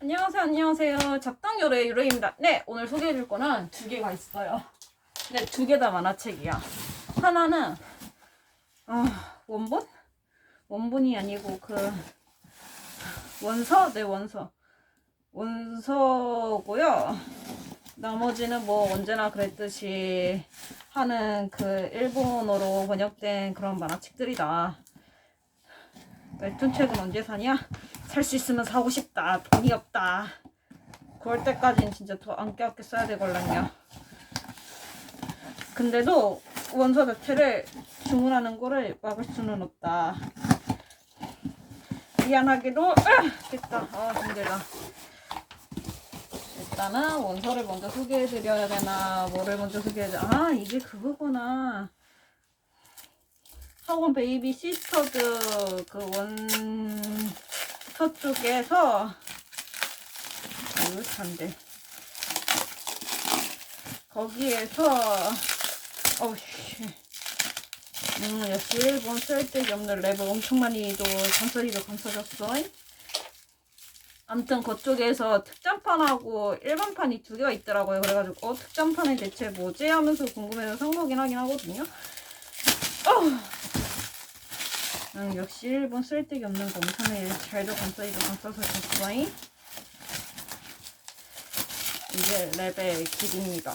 안녕하세요, 안녕하세요. 잡당 요래 유래입니다. 네, 오늘 소개해 줄 거는 두 개가 있어요. 네, 두 개 다 만화책이야. 하나는 아, 원본? 원본이 아니고 그 원서? 네, 원서. 원서고요. 나머지는 뭐 언제나 그랬듯이 하는 그 일본어로 번역된 그런 만화책들이다. 웹툰 책은 언제 사냐? 살 수 있으면 사고 싶다. 돈이 없다. 그럴 때까진 진짜 더 아껴 써야 되걸랑요. 근데도 원서 자체를 주문하는 거를 막을 수는 없다. 미안하게도 으, 됐다. 아 힘들다. 일단은 원서를 먼저 소개해드려야 되나 뭐를 먼저 소개해야 되나 아 이게 그거구나. 학원 베이비 시스터즈 그 원 서 쪽에서 이거 참데 거기에서 어우씨. 음 역시 일본 쓸데기 없는 랩을 엄청 많이 또 강서리도 강서졌어 아무튼 그쪽에서 특전판하고 일반판이 두 개가 있더라고요. 그래가지고 어 특전판이 대체 뭐지? 하면서 궁금해서 산 거긴 하긴 하거든요. 어. 음, 역시 일본 쓸데기 없는 거 엄청나게 잘도 감싸이도 감싸서 줬어잉 이게 랩의 길입니다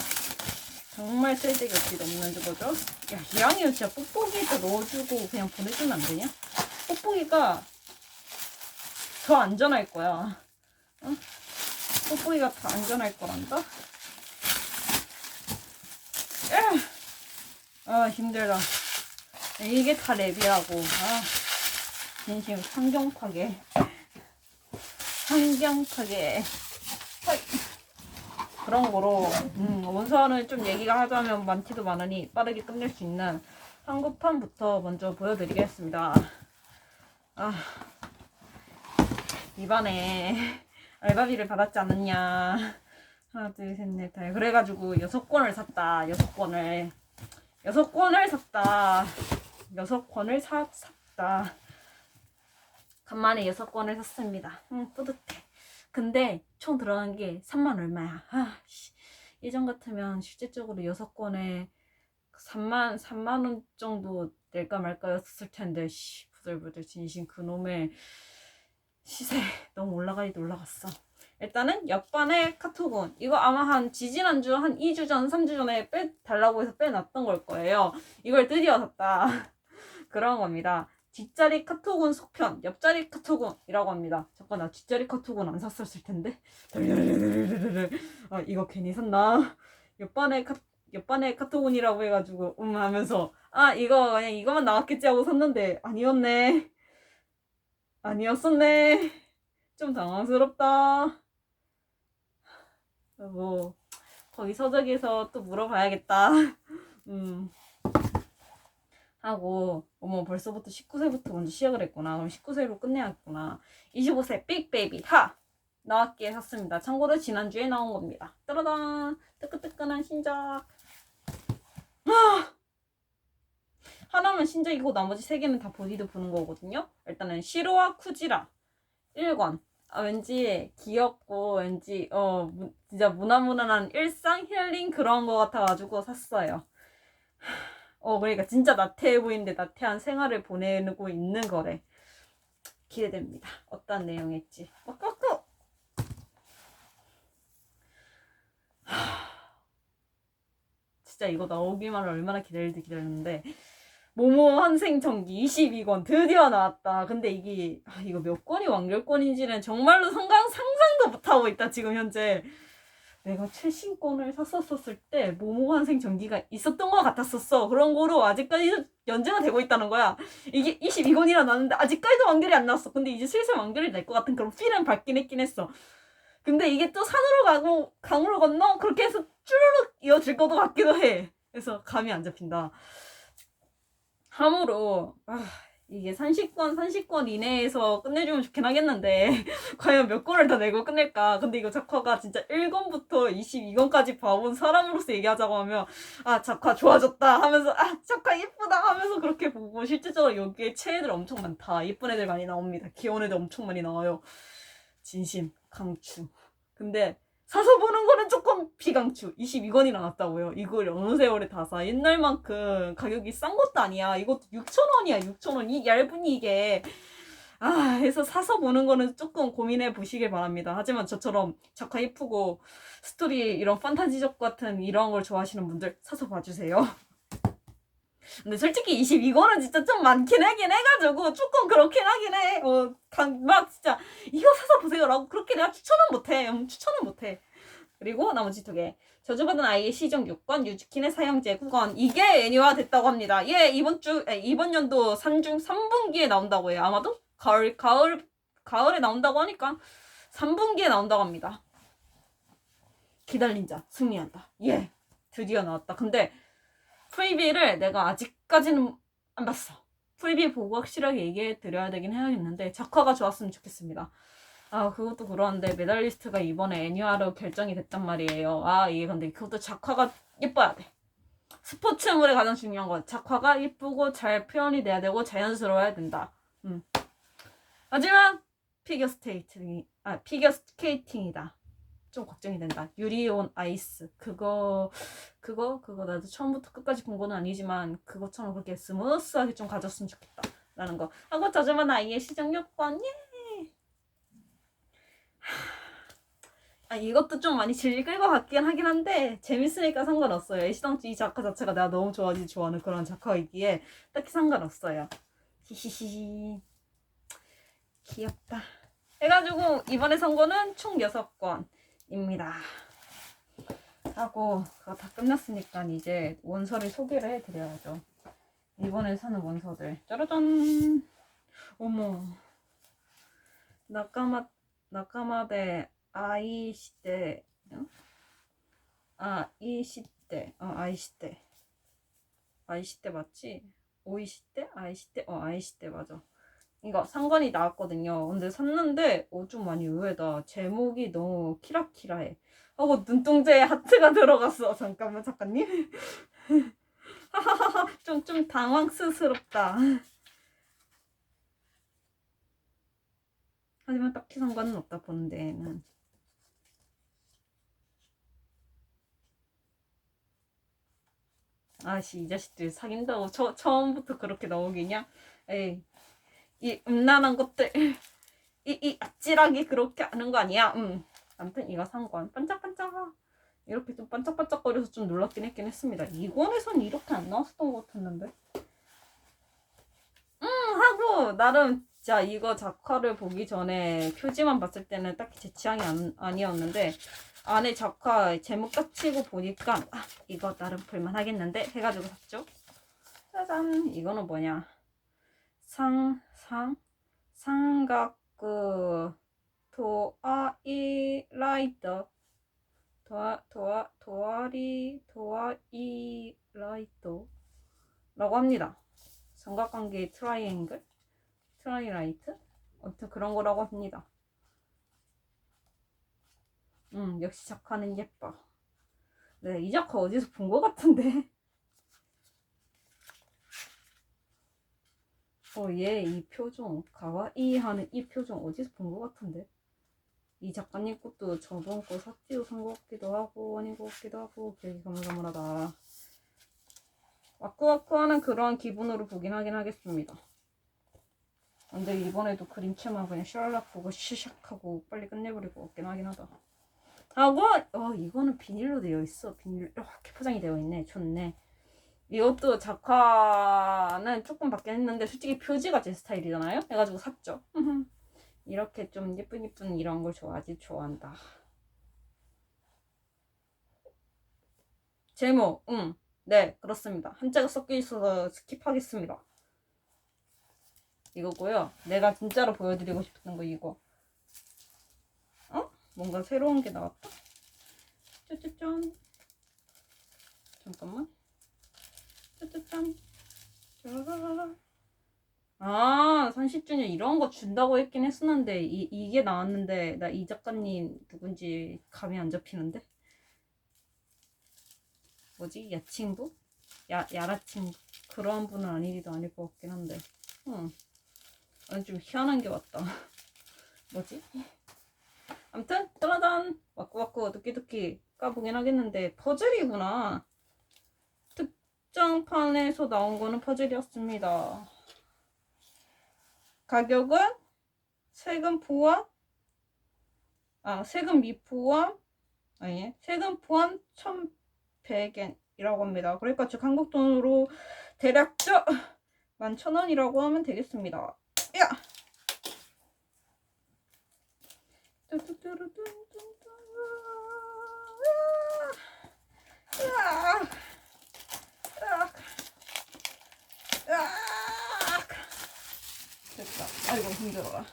정말 쓸데기 없이 없는 거죠 야 이왕이면 진짜 뽁뽁이에다 넣어주고 그냥 보내주면 안 되냐? 뽁뽁이가 더 안전할 거야 응? 뽁뽁이가 더 안전할 거란다. 아 힘들다 이게 다 랩이라고. 아, 진심 환경 파괴. 환경 파괴. 헐. 그런 거로 음, 원서는 좀 얘기가 하자면 많지도 많으니 빠르게 끝낼 수 있는 한국판부터 먼저 보여드리겠습니다. 아, 이번에 알바비를 받았지 않았냐. 하나, 둘, 셋, 넷, 다. 그래가지고 여섯 권을 샀다. 여섯 권을. 여섯 권을 샀다. 여섯 권을 사, 샀다. 간만에 여섯 권을 샀습니다. 응, 뿌듯해. 근데 총 들어간 게 3만 얼마야. 아, 씨. 예전 같으면 실질적으로 여섯 권에 3만, 3만 원 정도 낼까 말까였을 텐데, 씨, 부들부들 진심 그놈의 시세 너무 올라가기도 올라갔어. 일단은 역반의 카톡은 이거 아마 한 지지난주 한 2주 전, 3주 전에 빼달라고 해서 빼놨던 걸 거예요. 이걸 드디어 샀다. 그런 겁니다. 뒷자리 카톡은 속편, 옆자리 카톡은이라고 합니다. 잠깐 나 뒷자리 카톡은 안 샀었을 텐데. 아 이거 괜히 샀나? 옆반에 카 옆반에 카톡은이라고 해가지고 음 하면서 아 이거 그냥 이거만 나왔겠지 하고 샀는데 아니었네. 아니었었네. 좀 당황스럽다. 뭐 거기 서적에서 또 물어봐야겠다. 음. 하고 어머 벌써부터 19세부터 먼저 시작을 했구나. 그럼 19세로 끝내야겠구나. 25세 빅베이비 하 나왔기에 샀습니다. 참고로 지난주에 나온 겁니다. 따라단 뜨끈뜨끈한 신작. 아! 하나면 신작이고 나머지 세 개는 다 보디도 보는 거거든요. 일단은 시로와 쿠지라 1권. 아, 왠지 귀엽고 왠지 어 무- 진짜 무난무난한 일상 힐링 그런 거 같아가지고 샀어요. 어 그러니까 진짜 나태해 보이는데 나태한 생활을 보내고 있는 거래. 기대됩니다. 어떤 내용일지. 어, 꾹꾹. 하, 진짜 이거 나오기만 얼마나 기다릴지 기다렸는데 모모 환생 전기 22권 드디어 나왔다. 근데 이게 아, 이거 몇 권이 완결권인지는 정말로 상상, 상상도 못하고 있다 지금 현재. 내가 최신권을 샀었을 때 모모 환생 전기가 있었던 것 같았었어. 그런 거로 아직까지 연재가 되고 있다는 거야. 이게 22권이라 나왔는데 아직까지도 완결이 안 나왔어. 근데 이제 슬슬 완결이 될것 같은 그런 필은 받긴 했긴 했어. 근데 이게 또 산으로 가고 강으로 건너 그렇게 해서 쭈르륵 이어질 것도 같기도 해. 그래서 감이 안 잡힌다. 함으로 아, 이게 30권 30권 이내에서 끝내주면 좋긴 하겠는데 과연 몇 권을 다 내고 끝낼까? 근데 이거 작화가 진짜 1권부터 22권까지 봐온 사람으로서 얘기하자고 하면 아 작화 좋아졌다 하면서 아 작화 예쁘다 하면서 그렇게 보고 실질적으로 여기에 체애들 엄청 많다. 예쁜 애들 많이 나옵니다. 귀여운 애들 엄청 많이 나와요. 진심 강추. 근데 사서 보는 거는 조금 비강추. 22권이 나왔다고요. 이걸 어느 세월에 다 사. 옛날만큼 가격이 싼 것도 아니야. 이것도 6,000원이야. 6,000원. 이 얇은 이게. 아, 해서 사서 보는 거는 조금 고민해 보시길 바랍니다. 하지만 저처럼 작화 예쁘고 스토리 이런 판타지적 같은 이런 걸 좋아하시는 분들 사서 봐주세요. 근데 솔직히 22권은 진짜 좀 많긴 하긴 해가지고 조금 그렇긴 하긴 해. 어, 강- 막 진짜 이거 사서 보세요라고 그렇게 내가 추천은 못해. 음, 추천은 못해. 그리고 나머지 두 개. 저주받은 아이의 시정 6권, 유즈킨의 사형제 9권. 이게 애니화 됐다고 합니다. 예, 이번 주, 에, 이번 연도 산중 3분기에 나온다고 해요. 아마도? 가을, 가을, 가을에 나온다고 하니까 3분기에 나온다고 합니다. 기다린 자, 승리한다. 예, 드디어 나왔다. 근데 프리비를 내가 아직까지는 안 봤어. 프리비 보고 확실하게 얘기해 드려야 되긴 해야겠는데 작화가 좋았으면 좋겠습니다. 아 그것도 그러는데 메달리스트가 이번에 애니화로 결정이 됐단 말이에요. 아 이게 근데 그것도 작화가 예뻐야 돼. 스포츠물에 가장 중요한 건 작화가 예쁘고 잘 표현이 돼야 되고 자연스러워야 된다. 음. 하지만 피겨 스케이팅 아 피겨 스케이팅이다. 좀 걱정이 된다. 유리 온 아이스 그거 그거 그거 나도 처음부터 끝까지 본 거는 아니지만 그것처럼 그렇게 스무스하게 좀 가졌으면 좋겠다. 라는 거. 하고 저주만 아이의 시정 요건 예. 아 이것도 좀 많이 즐길 것 같긴 하긴 한데 재밌으니까 상관없어요. 애시당초 이 작가 자체가 내가 너무 좋아하지 좋아하는 그런 작가이기에 딱히 상관없어요. 히히히히 귀엽다. 해가지고 이번에 산 거는 총 6권 입니다. 하고 그거 다 끝났으니까 이제 원서를 소개를 해드려야죠. 이번에 사는 원서들 짜라잔 어머 나카마 나카마데 아이시테 응? 아이시테 어 아이시테 아이시테 맞지? 오이시테 아이시테 어 아이시테 맞아. 이거 상관이 나왔거든요. 근데 샀는데 어 좀 많이 의외다. 제목이 너무 키라키라해. 하고 눈동자에 하트가 들어갔어. 잠깐만 작가님. 좀좀 당황스럽다. 하지만 딱히 상관은 없다 보는 데에는. 아씨 이 자식들 사귄다고 처, 처음부터 그렇게 나오기냐? 에이 이 음란한 것들 이, 이 아찔하게 그렇게 하는 거 아니야? 음. 아무튼 이거 상관 반짝반짝 이렇게 좀 반짝반짝거려서 좀 놀랍긴 했긴 했습니다. 이권에선 이렇게 안 나왔었던 것 같았는데. 음 하고 나름 진짜 이거 작화를 보기 전에 표지만 봤을 때는 딱히 제 취향이 안, 아니었는데 안에 작화 제목 딱 치고 보니까 아 이거 나름 볼만 하겠는데 해가지고 샀죠. 짜잔 이거는 뭐냐 상상 삼각구 도아이 라이터 도아 도아 도아리 도아이 라이터 라고 합니다. 삼각관계 트라이앵글 트라이라이트 아무튼 그런 거라고 합니다. 음 역시 작화는 예뻐. 네, 이 작화 어디서 본 것 같은데. 어, 얘 이 표정, 가와이 하는 이 표정 어디서 본 것 같은데? 이 작가님 것도 저번 거 삭제로 산것 같기도 하고, 아닌 것 같기도 하고, 되게 가물가물하다. 와꾸와꾸하는 그런 기분으로 보긴 하긴 하겠습니다. 근데 이번에도 그림체만 그냥 셜락 보고 시샥하고 빨리 끝내버리고 없긴 하긴 하다. 하고, 어, 이거는 비닐로 되어 있어. 비닐 이렇게 포장이 되어 있네. 좋네. 이것도 작화는 조금 받긴 했는데 솔직히 표지가 제 스타일이잖아요. 해가지고 샀죠. 이렇게 좀 예쁜 예쁜 이런 걸 좋아하지 좋아한다. 제목, 응, 네 그렇습니다. 한자가 섞여 있어서 스킵하겠습니다. 이거고요. 내가 진짜로 보여드리고 싶었던 거 이거. 어? 뭔가 새로운 게 나왔다. 짜짜짠. 잠깐만. 짜라라라. 아, 30주년 이런 거 준다고 했긴 했었는데, 이, 이게 나왔는데, 나 이 작가님 누군지 감이 안 잡히는데? 뭐지? 야친구? 야, 야라친구? 그런 분은 아니기도 아닐 것 같긴 한데. 응. 아니, 좀 희한한 게 왔다. 뭐지? 암튼 짜라잔 와꾸와꾸 두끼두끼 까보긴 하겠는데 퍼즐이구나 특정판에서 나온 거는 퍼즐이었습니다 가격은 세금 포함 아 세금 미포함 아니 세금 포함 1100엔이라고 합니다 그러니까 즉 한국 돈으로 대략적 11,000원이라고 하면 되겠습니다 야! 으악! 으악! 으악! 됐다. 아이고 힘들어라.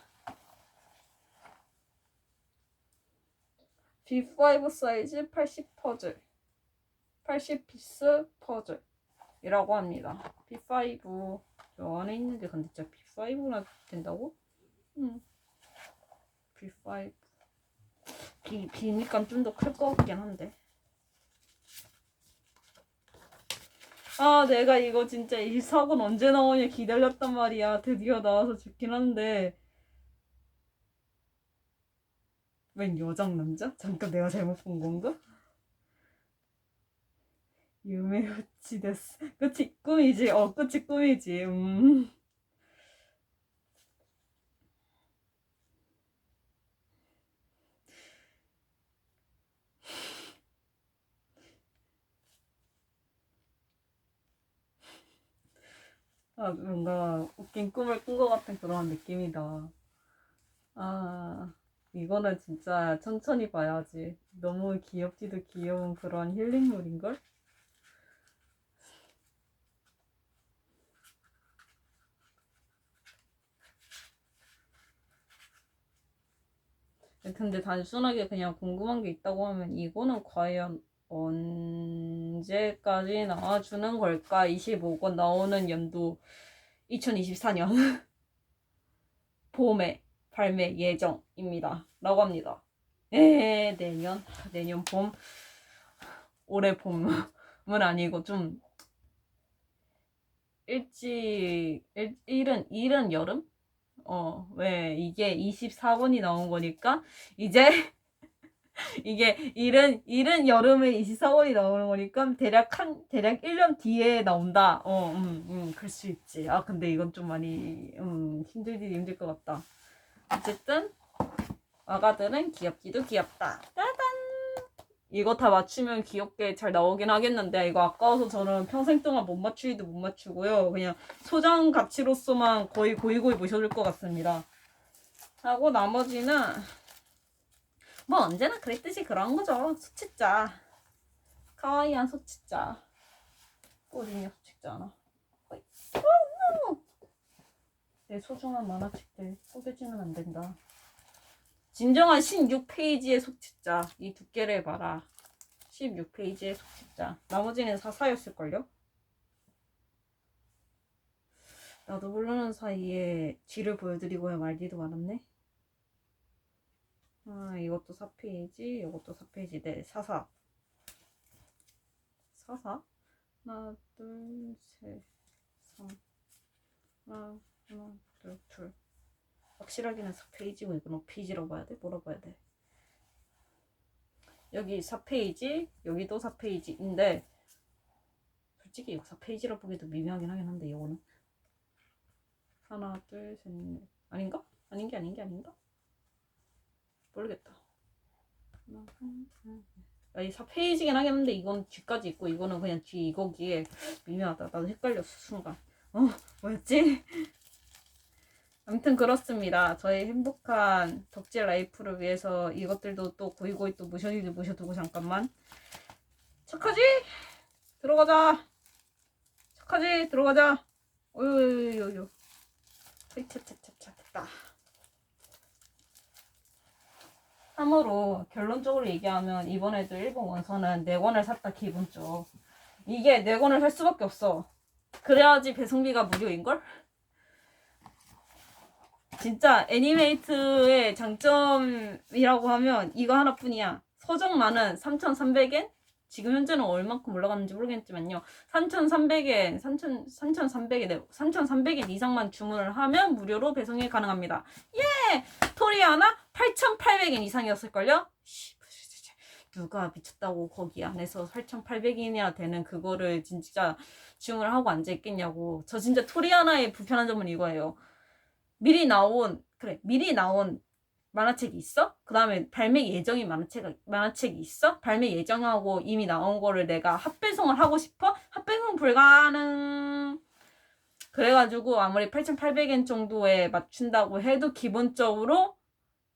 B5 사이즈 80 퍼즐 80 피스 퍼즐 이라고 합니다. B5 저 안에 있는 게 근데 진짜 B5나 된다고? 응. B5 B, B니까 좀 더 클 것 같긴 한데 아 내가 이거 진짜 이 사고는 언제 나오냐 기다렸단 말이야. 드디어 나와서 좋긴 한데. 웬 여장 남자? 잠깐 내가 잘못 본 건가? 유메우치 데스. 끝이 꿈이지. 어 끝이 꿈이지. 음 아, 뭔가 웃긴 꿈을 꾼 것 같은 그런 느낌이다. 아, 이거는 진짜 천천히 봐야지. 너무 귀엽지도 귀여운 그런 힐링물인걸? 근데 단순하게 그냥 궁금한 게 있다고 하면 이거는 과연 언제까지 나와주는 걸까? 25권 나오는 연도 2024년 봄에 발매 예정입니다. 라고 합니다. 에 내년 내년 봄 올해 봄은 아니고 좀 일찍 일, 일은 일은 여름? 어 왜 이게 24번이 나온 거니까 이제 이게 일은 일은 여름에 24월이 나오는 거니까 대략 한 대략 1년 뒤에 나온다. 어, 음, 음, 그럴 수 있지. 아, 근데 이건 좀 많이 음, 힘들긴 힘들 것 같다. 어쨌든 아가들은 귀엽기도 귀엽다. 짜잔. 이거 다 맞추면 귀엽게 잘 나오긴 하겠는데 이거 아까워서 저는 평생 동안 못 맞추기도 못 맞추고요. 그냥 소장 가치로서만 거의 고이고이 모셔줄 것 같습니다. 하고 나머지는 뭐 언제나 그랬듯이 그런 거죠. 소치자. 카와이한 소치자. 꼬리냐 소치자나. 어이. 어, no. 내 소중한 만화책들 속여주면 안 된다. 진정한 16페이지의 속치자. 이 두께를 봐라. 16페이지의 속치자. 나머지는 사사였을걸요? 나도 모르는 사이에 쥐를 보여드리고야 말디도 많았네. 아, 이것도 4페이지, 이것도 4페이지. 네, 44. 44? 하나, 둘, 셋, 3. 하나, 하나, 둘, 둘. 확실하게는 4페이지고 이건 5페이지라고 봐야 돼? 뭐라고 봐야 돼? 여기 4페이지, 여기도 4페이지인데 솔직히 이거 4페이지라 보기도 미묘하긴 하긴 한데 이거는 하나, 둘, 셋, 넷. 아닌가? 아닌 게 아닌 게 아닌가? 모르겠다. 아, 이 4페이지긴 하겠는데 이건 뒤까지 있고 이거는 그냥 뒤 이거기에 미묘하다. 나도 헷갈렸어 순간. 어 뭐였지? 아무튼 그렇습니다. 저의 행복한 덕질 라이프를 위해서 이것들도 또 고이고이 또 모셔두고 모셔두고 잠깐만. 착하지? 들어가자. 착하지? 들어가자. 어유유유유. 차차차차 됐다. 참으로 결론적으로 얘기하면 이번에도 일본 원서는 4권을 샀다 기분 쪽 이게 4권을 살 수밖에 없어 그래야지 배송비가 무료인걸? 진짜 애니메이트의 장점이라고 하면 이거 하나뿐이야 서정만은 3,300엔? 지금 현재는 얼만큼 올라갔는지 모르겠지만요 3,300엔 3,000, 3,300엔 3,300엔 이상만 주문을 하면 무료로 배송이 가능합니다 예! 토리아나 8,800엔 이상이었을걸요? 씨, 누가 미쳤다고 거기 안에서 8,800엔이나 되는 그거를 진짜 주문을 하고 앉아있겠냐고. 저 진짜 토리 하나의 불편한 점은 이거예요. 미리 나온, 그래, 미리 나온 만화책이 있어? 그 다음에 발매 예정인 만화책, 만화책이 있어? 발매 예정하고 이미 나온 거를 내가 합배송을 하고 싶어? 합배송 불가능. 그래가지고 아무리 8,800엔 정도에 맞춘다고 해도 기본적으로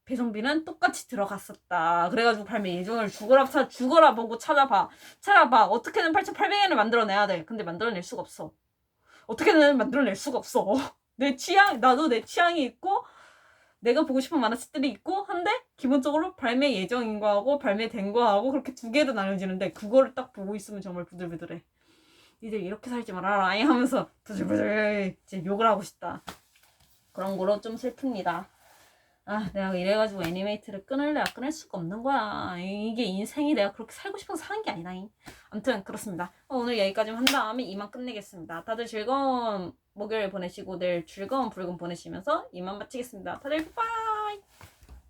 배송비는 똑같이 들어갔었다. 그래가지고 발매 예정을 죽어라, 차, 죽어라 보고 찾아봐. 찾아봐. 어떻게든 8,800엔을 만들어내야 돼. 근데 만들어낼 수가 없어. 어떻게든 만들어낼 수가 없어. 내 취향, 나도 내 취향이 있고, 내가 보고 싶은 만화책들이 있고, 한데, 기본적으로 발매 예정인 거하고, 발매된 거하고, 그렇게 두 개로 나눠지는데, 그거를 딱 보고 있으면 정말 부들부들해. 니들 이렇게 살지 말아라. 아이 하면서, 부들부들, 이제 욕을 하고 싶다. 그런 거로 좀 슬픕니다. 아, 내가 이래가지고 애니메이트를 끊을래야 끊을 수가 없는 거야. 이게 인생이 내가 그렇게 살고 싶어서 사는 게 아니다잉. 아무튼 그렇습니다. 어, 오늘 여기까지 한 다음에 이만 끝내겠습니다. 다들 즐거운 목요일 보내시고 내일 즐거운 불금 보내시면서 이만 마치겠습니다. 다들 빠이!